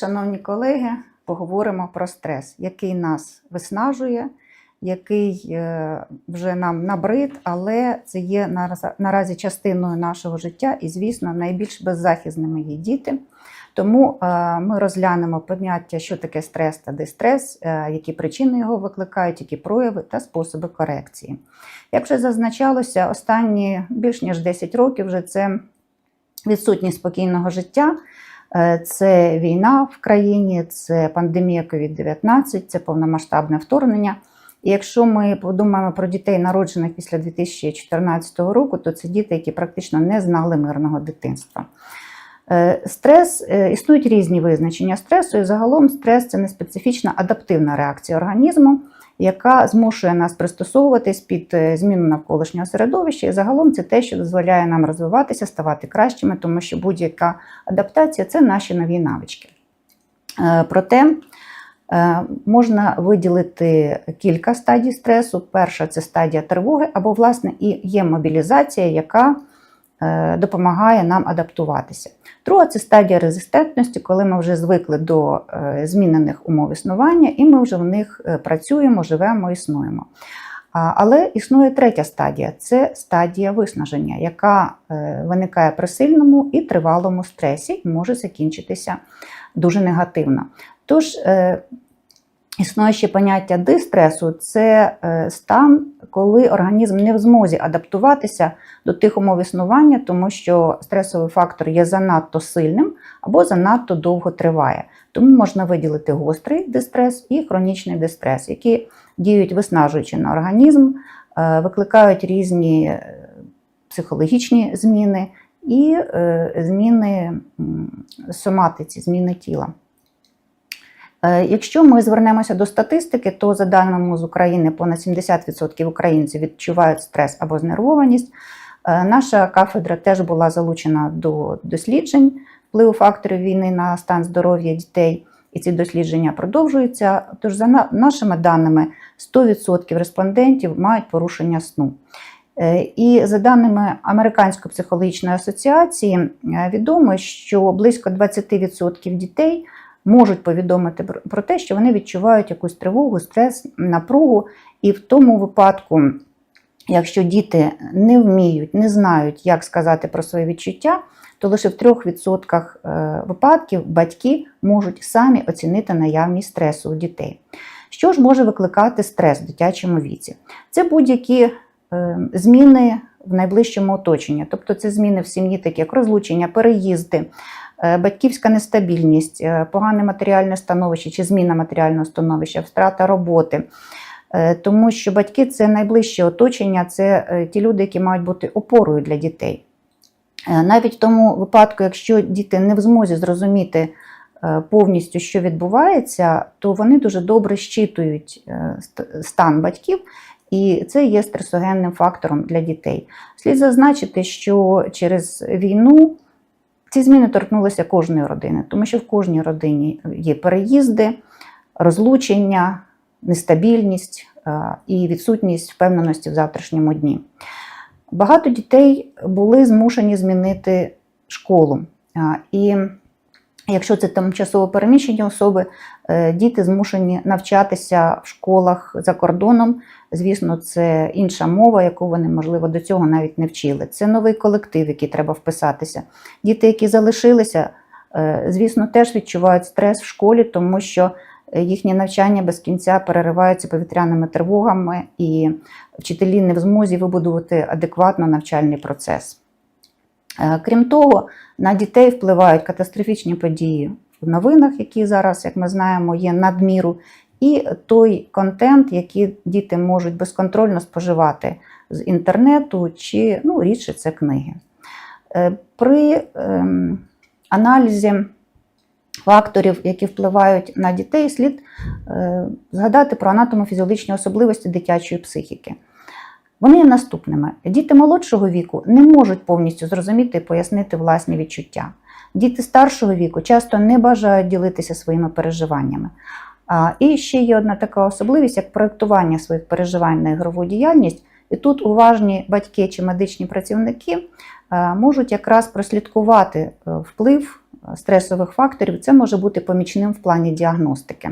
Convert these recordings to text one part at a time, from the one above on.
шановні колеги, поговоримо про стрес, який нас виснажує, який е, вже нам набрид, але це є наразі частиною нашого життя і, звісно, найбільш беззахисними є діти. Тому е, ми розглянемо поняття, що таке стрес та дистрес, е, які причини його викликають, які прояви та способи корекції. Як вже зазначалося, останні більш ніж 10 років вже це відсутність спокійного життя. Е, Це війна в країні, це пандемія COVID-19, це повномасштабне вторгнення. І якщо ми подумаємо про дітей, народжених після 2014 року, то це діти, які практично не знали мирного дитинства. Е, Стрес е, існують різні визначення стресу, і загалом стрес це неспецифічна адаптивна реакція організму, яка змушує нас пристосовуватись під е, зміну навколишнього середовища. І загалом це те, що дозволяє нам розвиватися, ставати кращими, тому що будь-яка адаптація це наші нові навички. Е, Проте е, можна виділити кілька стадій стресу. Перша це стадія тривоги, або, власне, і є мобілізація, яка допомагає нам адаптуватися. Друга це стадія резистентності, коли ми вже звикли до е, змінених умов існування, і ми вже в них е, працюємо, живемо, існуємо. Але існує третя стадія це стадія виснаження, яка е, виникає при сильному і тривалому стресі і може закінчитися дуже негативно. Тож, е, існує ще поняття дистресу це е, стан, коли організм не в змозі адаптуватися до тих умов існування, тому що стресовий фактор є занадто сильним або занадто довго триває. Тому можна виділити гострий дистрес і хронічний дистрес, які діють виснажуючи на організм, е, викликають різні е, психологічні зміни і зміни соматиці, зміни тіла. Е, Якщо ми звернемося до статистики, то за даними з України понад 70% українців відчувають стрес або знервованість. Е, Наша кафедра теж була залучена до досліджень впливу факторів війни на стан здоров'я дітей, і ці дослідження продовжуються. Тож, за нашими даними, 100% респондентів мають порушення сну. Е, І за даними Американської психологічної асоціації, відомо, що близько 20% дітей можуть повідомити про- те, що вони відчувають якусь тривогу, стрес, напругу. І в тому випадку, якщо діти не вміють, не знають, як сказати про свої відчуття, то лише в 3% е, випадків батьки можуть самі оцінити наявність стресу у дітей. Що ж може викликати стрес в дитячому віці? Це будь-які е, зміни в найближчому оточенні, тобто це зміни в сім'ї, такі як розлучення, переїзди, батьківська нестабільність, е, погане матеріальне становище чи зміна матеріального становища, втрата роботи. Е, Тому що батьки це найближче оточення, це е, ті люди, які мають бути опорою для дітей. Е, Навіть в тому випадку, якщо діти не в змозі зрозуміти е, повністю, що відбувається, то вони дуже добре щитують е, стан батьків, і це є стресогенним фактором для дітей. Слід зазначити, що через війну ці зміни торкнулися кожної родини, тому що в кожній родині є переїзди, розлучення, нестабільність е, і відсутність впевненості в завтрашньому дні. Багато дітей були змушені змінити школу. І якщо це тимчасово переміщені особи, е, діти змушені навчатися в школах за кордоном. Звісно, це інша мова, яку вони, можливо, до цього навіть не вчили. Це новий колектив, який треба вписатися. Діти, які залишилися, е, звісно, теж відчувають стрес в школі, тому що їхнє навчання без кінця перериваються повітряними тривогами, і вчителі не в змозі вибудувати адекватно навчальний процес. Е, Крім того, на дітей впливають катастрофічні події в новинах, які зараз, як ми знаємо, є надміру, і той контент, який діти можуть безконтрольно споживати з інтернету, чи ну, рідше це книги. Е, При ем, аналізі факторів, які впливають на дітей, слід е, згадати про анатомофізіологічні особливості дитячої психіки. Вони є наступними. Діти молодшого віку не можуть повністю зрозуміти і пояснити власні відчуття. Діти старшого віку часто не бажають ділитися своїми переживаннями. І ще є одна така особливість, як проєктування своїх переживань на ігрову діяльність. І тут уважні батьки чи медичні працівники е, можуть якраз прослідкувати е, вплив е, стресових факторів, це може бути помічним в плані діагностики.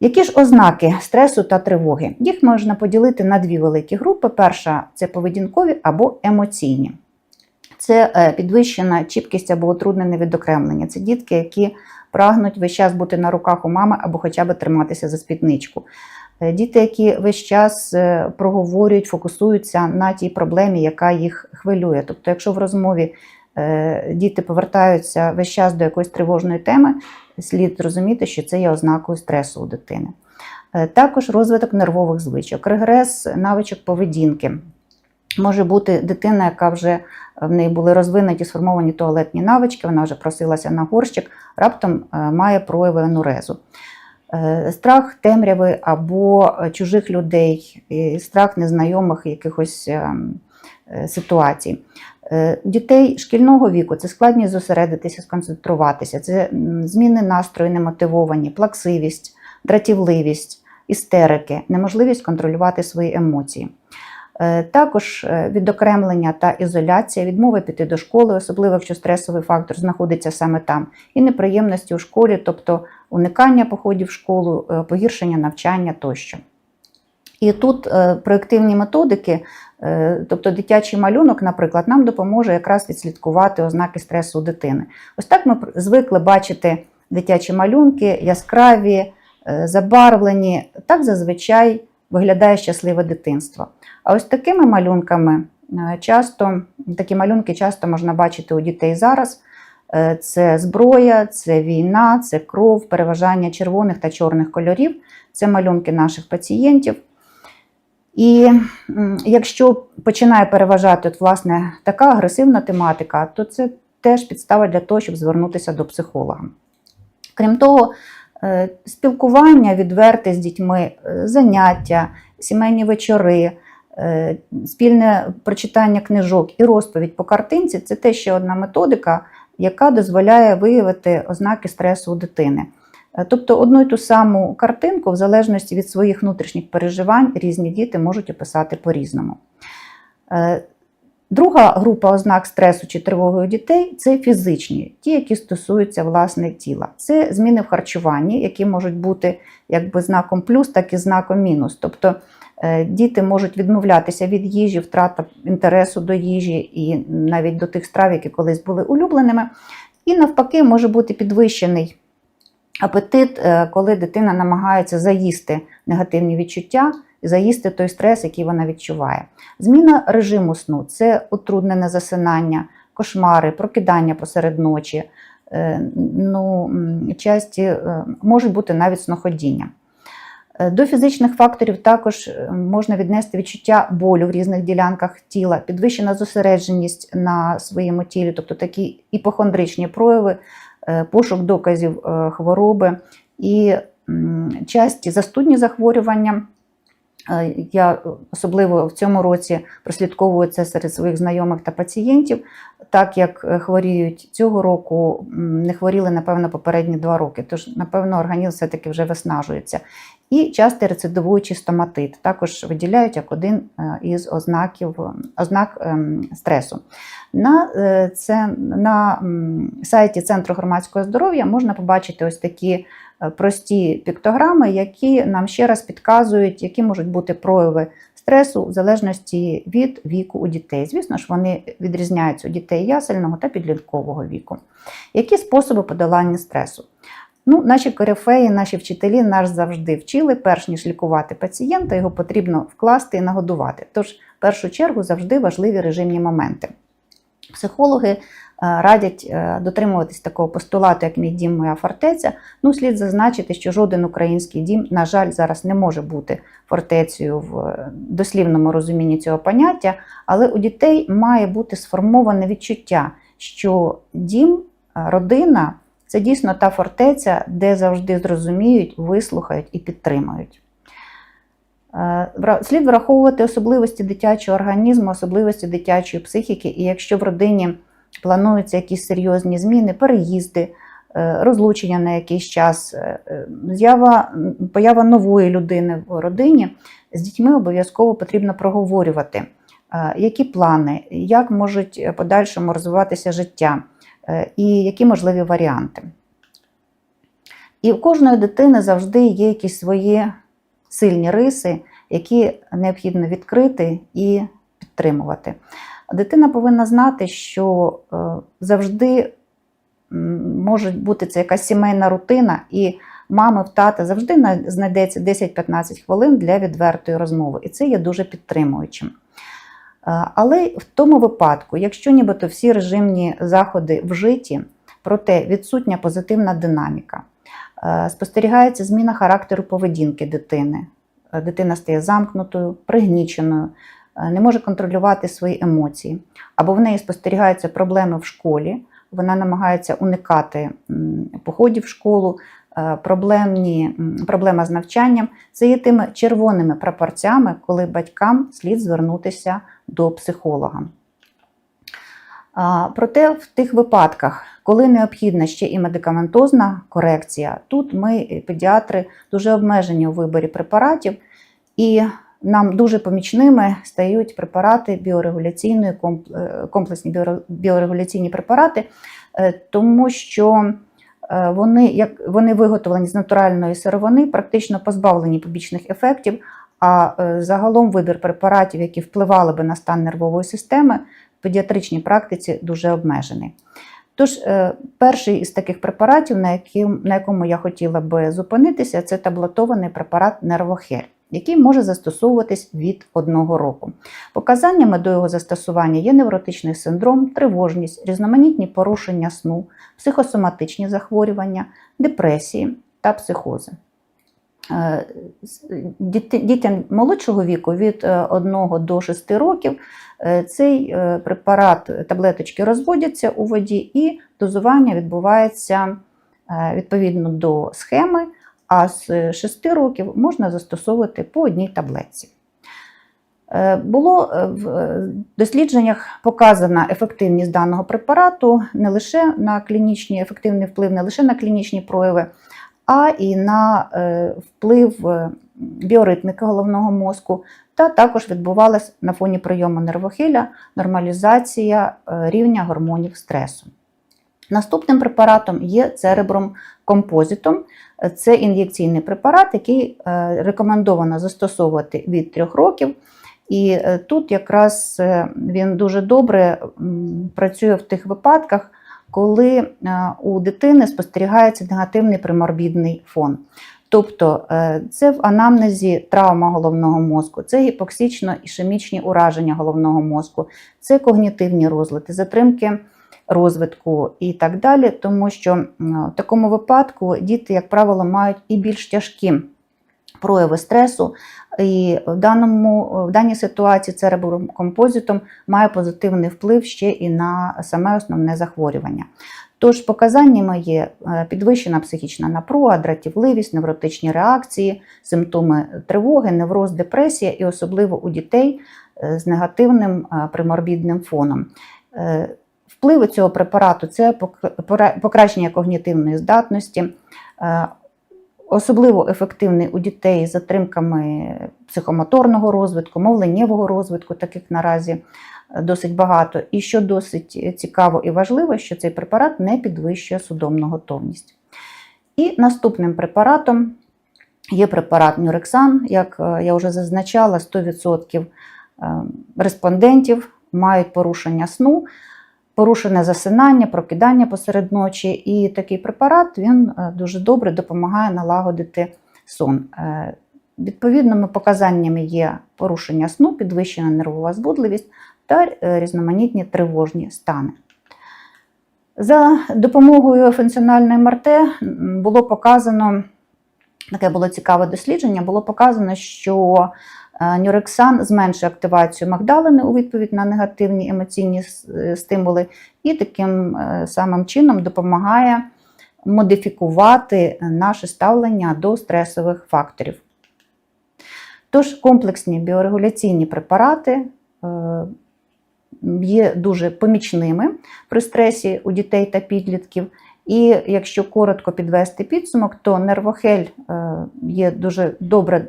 Які ж ознаки стресу та тривоги? Їх можна поділити на дві великі групи. Перша це поведінкові або емоційні. Це е, підвищена чіпкість або утруднене відокремлення. Це дітки, які прагнуть весь час бути на руках у мами або хоча б триматися за спідничку. Е, Діти, які весь час е, проговорюють, фокусуються на тій проблемі, яка їх хвилює. Тобто, якщо в розмові діти повертаються весь час до якоїсь тривожної теми, слід зрозуміти, що це є ознакою стресу у дитини. Е, Також розвиток нервових звичок, регрес навичок поведінки. Може бути дитина, яка вже е, в неї були розвинуті сформовані туалетні навички, вона вже просилася на горщик, раптом е, має прояви анурезу. Е, Страх темряви або е, чужих людей, страх незнайомих якихось е, е, ситуацій. Е, дітей шкільного віку це складність зосередитися, сконцентруватися, це зміни настрою немотивовані, плаксивість, дратівливість, істерики, неможливість контролювати свої емоції. Е, Також е, відокремлення та ізоляція, відмова піти до школи, особливо якщо стресовий фактор знаходиться саме там, і неприємності у школі, тобто уникання походів в школу, погіршення навчання тощо. І тут е, проєктивні методики, е, тобто дитячий малюнок, наприклад, нам допоможе якраз відслідкувати ознаки стресу у дитини. Ось так ми звикли бачити дитячі малюнки, яскраві, е, забарвлені. Так зазвичай виглядає щасливе дитинство. А ось такими малюнками часто, такі малюнки часто можна бачити у дітей зараз. Це зброя, це війна, це кров, переважання червоних та чорних кольорів. Це малюнки наших пацієнтів. І якщо починає переважати от, власне, така агресивна тематика, то це теж підстава для того, щоб звернутися до психолога. Крім того, е, спілкування відверте з дітьми, е, заняття, сімейні вечори, е, спільне прочитання книжок і розповідь по картинці це теж ще одна методика, яка дозволяє виявити ознаки стресу у дитини. Е, Тобто одну й ту саму картинку, в залежності від своїх внутрішніх переживань, різні діти можуть описати по-різному. Е, Друга група ознак стресу чи тривоги у дітей це фізичні, ті, які стосуються власне тіла. Це зміни в харчуванні, які можуть бути якби знаком плюс, так і знаком мінус. Тобто е, діти можуть відмовлятися від їжі, втрата інтересу до їжі і навіть до тих страв, які колись були улюбленими. І навпаки, може бути підвищений апетит, е, коли дитина намагається заїсти негативні відчуття, заїсти той стрес, який вона відчуває. Зміна режиму сну це утруднене засинання, кошмари, прокидання посеред ночі. е, Ну, часті е, можуть бути навіть сноходіння. До фізичних факторів також можна віднести відчуття болю в різних ділянках тіла, підвищена зосередженість на своєму тілі, тобто такі іпохондричні прояви, пошук доказів е, хвороби і часті застудні захворювання. Е, Я особливо в цьому році прослідковую це серед своїх знайомих та пацієнтів, так як е, хворіють цього року, не хворіли, напевно, попередні два роки. Тож, напевно, організм все-таки вже виснажується. І частий рецидивуючий стоматит також виділяють як один е, із ознаків, ознак ем, стресу. На, це, на сайті Центру громадського здоров'я можна побачити ось такі прості піктограми, які нам ще раз підказують, які можуть бути прояви стресу в залежності від віку у дітей. Звісно ж, вони відрізняються у дітей ясельного та підліткового віку. Які способи подолання стресу? Ну, наші корифеї, наші вчителі нас завжди вчили, перш ніж лікувати пацієнта, його потрібно вкласти і нагодувати. Тож, в першу чергу, завжди важливі режимні моменти. Психологи радять е, дотримуватись такого постулату, як мій дім, моя фортеця. Ну, слід зазначити, що жоден український дім, на жаль, зараз не може бути фортецею в е, дослівному розумінні цього поняття, але у дітей має бути сформоване відчуття, що дім, е, родина це дійсно та фортеця, де завжди зрозуміють, вислухають і підтримають. Е, Слід враховувати особливості дитячого організму, особливості дитячої психіки, і якщо в родині плануються якісь серйозні зміни, переїзди, е, розлучення на якийсь час, е, е, з'ява, поява нової людини в родині, з дітьми обов'язково потрібно проговорювати, які плани, як можуть подальшому розвиватися життя, і які можливі варіанти. І у кожної дитини завжди є якісь свої сильні риси, які необхідно відкрити і підтримувати. Дитина повинна знати, що е, завжди може бути це якась сімейна рутина, і мами в тата завжди знайдеться 10-15 хвилин для відвертої розмови, і це є дуже підтримуючим. Е, Але в тому випадку, якщо нібито всі режимні заходи вжиті, проте відсутня позитивна динаміка, е, спостерігається зміна характеру поведінки дитини, дитина стає замкнутою, пригніченою, не може контролювати свої емоції, або в неї спостерігаються проблеми в школі, вона намагається уникати походів в школу, е, проблемні, проблема з навчанням, це є тими червоними прапорцями, коли батькам слід звернутися до психолога. Проте в тих випадках, коли необхідна ще і медикаментозна корекція, тут ми, е, педіатри, дуже обмежені у виборі препаратів, і нам дуже помічними стають препарати біорегуляційної е, комплексні біорегуляційні препарати, е, тому що е, вони, як вони виготовлені з натуральної сировини, практично позбавлені побічних ефектів. А загалом вибір препаратів, які впливали би на стан нервової системи, в педіатричній практиці дуже обмежений. Тож, перший із таких препаратів, на якому я хотіла би зупинитися, це таблетований препарат Нервохель, який може застосовуватись від одного року. Показаннями до його застосування є невротичний синдром, тривожність, різноманітні порушення сну, психосоматичні захворювання, депресії та психози. Е, Дітям молодшого віку від 1 до 6 років е, цей е, препарат таблеточки розводяться у воді, і дозування відбувається е, відповідно до схеми, а з 6 років можна застосовувати по одній таблетці. Е, Було е, в е, дослідженнях показана ефективність даного препарату не лише на клінічні ефективний вплив, не лише на клінічні прояви, а і на вплив біоритміки головного мозку, та також відбувалась на фоні прийому нервохиля нормалізація рівня гормонів стресу. Наступним препаратом є церебром композитом. Це ін'єкційний препарат, який е, рекомендовано застосовувати від 3 років. І е, тут якраз е, він дуже добре працює в тих випадках, коли у дитини спостерігається негативний приморбідний фон. Тобто це в анамнезі травма головного мозку, це гіпоксично-ішемічні ураження головного мозку, це когнітивні розлади, затримки розвитку і так далі, тому що в такому випадку діти, як правило, мають і більш тяжкі прояви стресу, і в, даному, в даній ситуації цереброкомпозитом має позитивний вплив ще і на саме основне захворювання. Тож показаннями є е, підвищена психічна напруга, дратівливість, невротичні реакції, симптоми тривоги, невроз, депресія і особливо у дітей е, з негативним е, приморбідним фоном. Е, Впливи цього препарату це покращення когнітивної здатності, е, особливо ефективний у дітей з затримками психомоторного розвитку, мовленнєвого розвитку, таких наразі е, досить багато. І що досить цікаво і важливо, що цей препарат не підвищує судомну готовність. І наступним препаратом є препарат Нюрексан. Як е, я вже зазначала, 100% е, респондентів мають порушення сну, порушене засинання, прокидання посеред ночі. І такий препарат він е, дуже добре допомагає налагодити сон. Е, Відповідними показаннями є порушення сну, підвищена нервова збудливість та е, різноманітні тривожні стани. За допомогою функціональної МРТ було показано, таке було цікаве дослідження, було показано, що нюрексан зменшує активацію магдалини у відповідь на негативні емоційні е, стимули, і таким е, самим чином допомагає модифікувати наше ставлення до стресових факторів. Тож комплексні біорегуляційні препарати е, є дуже помічними при стресі у дітей та підлітків. І якщо коротко підвести підсумок, то нервохель е, є дуже добре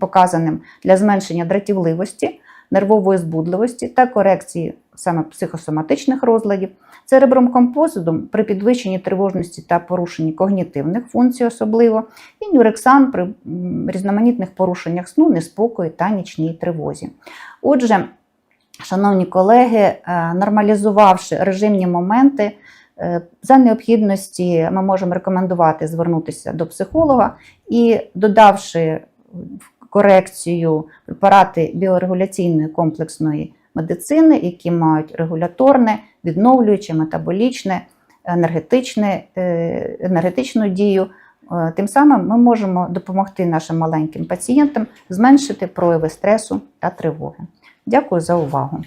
показаним для зменшення дратівливості, нервової збудливості та корекції саме психосоматичних розладів, церебром композитом при підвищенні тривожності та порушенні когнітивних функцій, особливо, і нюрексан при різноманітних порушеннях сну, неспокою та нічній тривозі. Отже, шановні колеги, е, нормалізувавши режимні моменти, за необхідності ми можемо рекомендувати звернутися до психолога і додавши в корекцію препарати біорегуляційної комплексної медицини, які мають регуляторне, відновлююче, метаболічне, енергетичне, е, енергетичну дію. Е, Тим самим ми можемо допомогти нашим маленьким пацієнтам зменшити прояви стресу та тривоги. Дякую за увагу.